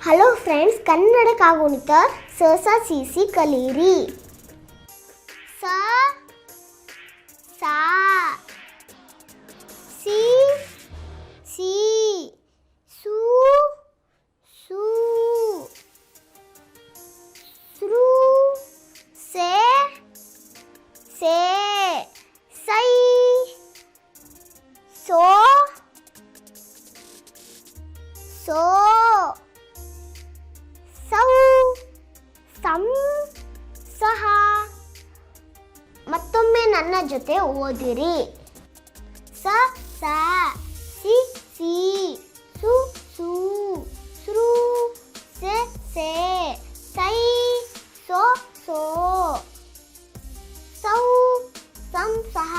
Hello friends Kannada ಕಾಗುಣಿತ ಸ ಸ ಸಿ ಸಿ ಕಲೀರಿ ಸಾ ಸಿ ಸಿ ಸು ಸೂ ಸೃ ಸೆ ಸೇ ಸೈ ಸೋ ಸೋ ಸೌ ತಮ್ ಸಹ ಮತ್ತೊಮ್ಮೆ ನನ್ನ ಜೊತೆ ಓದಿರಿ. ಸ ಸ, ಸಿ ಸಿ, ಸು ಸು, ಸೃ, ಸೆ ಸೆ, ಸೈ, ಸೊ, ಸೋ. ಸೌ, ಸಂ, ಸಹ.